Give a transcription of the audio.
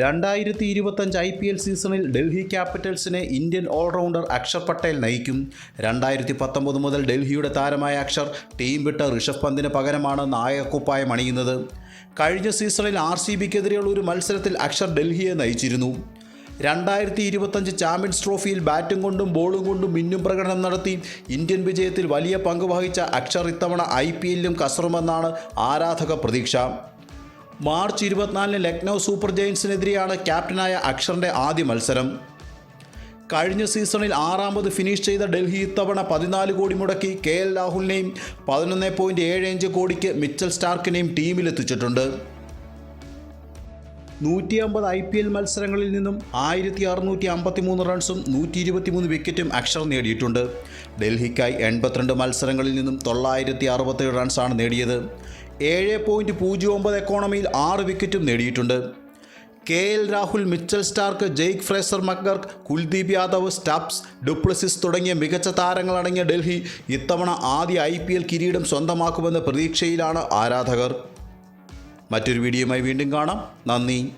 രണ്ടായിരത്തി ഇരുപത്തഞ്ച് I P L സീസണിൽ ഡൽഹി ക്യാപിറ്റൽസിനെ ഇന്ത്യൻ ഓൾറൗണ്ടർ അക്ഷർ പട്ടേൽ നയിക്കും. രണ്ടായിരത്തി പത്തൊമ്പത് മുതൽ ഡൽഹിയുടെ താരമായ അക്ഷർ ടീം വിട്ട ഋഷഭ് പന്തിന് പകരമാണ് നായകക്കുപ്പായം അണിയുന്നത്. കഴിഞ്ഞ സീസണിൽ ആർ സി ബിക്കെതിരെയുള്ള ഒരു മത്സരത്തിൽ അക്ഷർ ഡൽഹിയെ നയിച്ചിരുന്നു. രണ്ടായിരത്തി ഇരുപത്തഞ്ച് ചാമ്പ്യൻസ് ട്രോഫിയിൽ ബാറ്റും കൊണ്ടും ബോളും കൊണ്ടും മിന്നും പ്രകടനം നടത്തി ഇന്ത്യൻ വിജയത്തിൽ വലിയ പങ്ക് വഹിച്ച അക്ഷർ ഇത്തവണ ഐ പി എല്ലിലും കസറുമെന്നാണ് ആരാധക പ്രതീക്ഷ. മാർച്ച് ഇരുപത്തിനാലിന് ലക്നൗ സൂപ്പർ ജയൻസിനെതിരെയാണ് ക്യാപ്റ്റനായ അക്ഷറിന്റെ ആദ്യ മത്സരം. കഴിഞ്ഞ സീസണിൽ ആറാമത് ഫിനിഷ് ചെയ്ത ഡൽഹി ഇത്തവണ പതിനാല് കോടി മുടക്കി കെ എൽ രാഹുലിനെയും പതിനൊന്ന് പോയിന്റ് ഏഴ് അഞ്ച് കോടിക്ക് മിച്ചൽ സ്റ്റാർക്കിനെയും ടീമിലെത്തിച്ചിട്ടുണ്ട് നൂറ്റി അമ്പത് ഐ പി എൽ മത്സരങ്ങളിൽ നിന്നും ആയിരത്തി അറുന്നൂറ്റി അമ്പത്തി മൂന്ന് റൺസും നൂറ്റി ഇരുപത്തി മൂന്ന് വിക്കറ്റും അക്ഷർ നേടിയിട്ടുണ്ട്. ഡൽഹിക്കായി എൺപത്തിരണ്ട് മത്സരങ്ങളിൽ നിന്നും തൊള്ളായിരത്തി അറുപത്തേഴ് റൺസാണ് നേടിയത്. ഏഴ് പോയിന്റ് പൂജ്യം ഒമ്പത് എക്കോണമിയിൽ ആറ് വിക്കറ്റും നേടിയിട്ടുണ്ട്. K L Rahul Mitchell Starc Jake Fraser McGurk Kuldeep Yadav Stubbs du Plessis തുടങ്ങിയ മികച്ച താരങ്ങളടങ്ങിയ ഡൽഹി ഇത്തവണ ആദ്യ ഐ പി എൽ കിരീടം സ്വന്തമാക്കുമെന്ന പ്രതീക്ഷയിലാണ് ആരാധകർ. മറ്റൊരു വീഡിയോയുമായി വീണ്ടും കാണാം. നന്ദി.